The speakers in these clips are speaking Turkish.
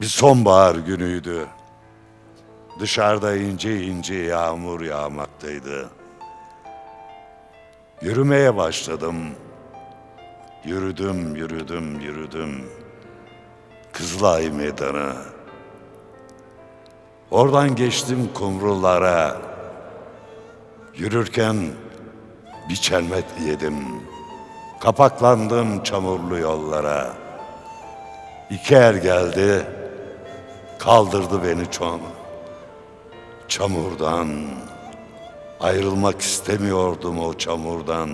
Bir sonbahar günüydü. Dışarıda ince ince yağmur yağmaktaydı. Yürümeye başladım. Yürüdüm, yürüdüm, yürüdüm. Kızılay Meydanı. Oradan geçtim kumrulara. Yürürken bir çelmet yedim. Kapaklandım çamurlu yollara. İki er geldi, kaldırdı beni çam. Çamurdan, ayrılmak istemiyordum o çamurdan.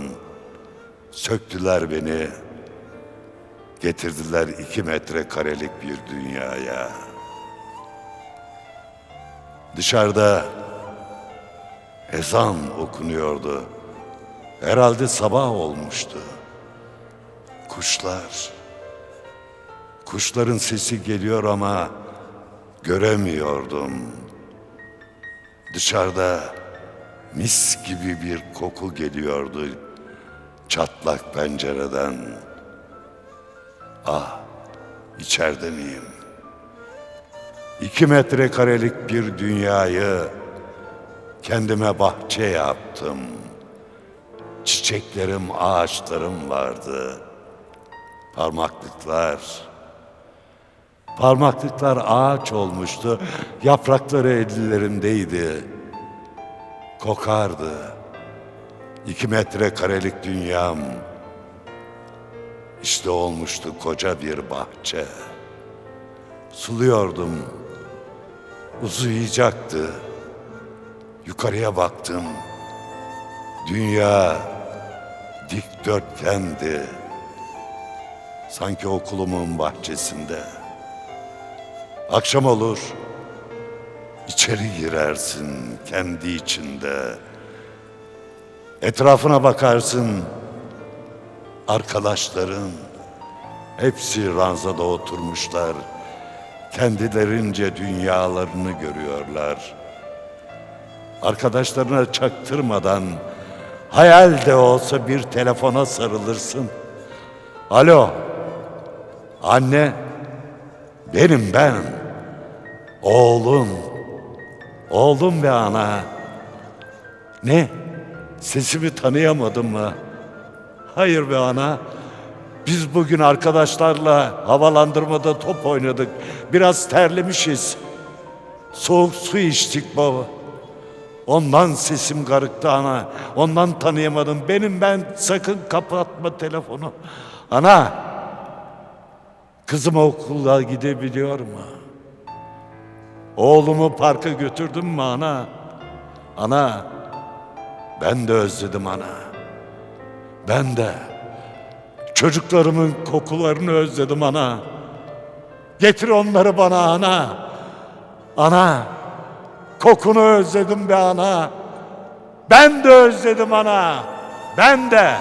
Söktüler beni, getirdiler iki metre karelik bir dünyaya. Dışarıda ezan okunuyordu. Herhalde sabah olmuştu. Kuşlar, kuşların sesi geliyor ama göremiyordum. Dışarıda mis gibi bir koku geliyordu çatlak pencereden. Ah, içeride miyim? İki metre karelik bir dünyayı kendime bahçe yaptım. Çiçeklerim, ağaçlarım vardı. Parmaklıklar. Parmaklıklar ağaç olmuştu. Yaprakları ellerimdeydi. Kokardı. İki metre karelik dünyam. İşte olmuştu koca bir bahçe. Suluyordum. Uzayacaktı. Yukarıya baktım. Dünya dikdörtgendi. Sanki okulumun bahçesinde. Akşam olur. içeri girersin kendi içinde. Etrafına bakarsın. Arkadaşların hepsi ranzada oturmuşlar. Kendilerince dünyalarını görüyorlar. Arkadaşlarına çaktırmadan hayal de olsa bir telefona sarılırsın. Alo. Anne. Benim ben. Oğlum. Oğlum ve ana. Ne? Sesimi tanıyamadın mı? Hayır be ana. Biz bugün arkadaşlarla havalandırmada top oynadık. Biraz terlemişiz. Soğuk su içtik baba. Ondan sesim garıktı ana. Ondan tanıyamadım. Benim ben sakın kapatma telefonu. Ana. Kızım okula gidebiliyor mu? Oğlumu parka götürdün mü ana? Ana. Ben de özledim ana. Ben de. Çocuklarımın kokularını özledim ana. Getir onları bana ana. Ana. Kokunu özledim be ana. Ben de özledim ana. Ben de.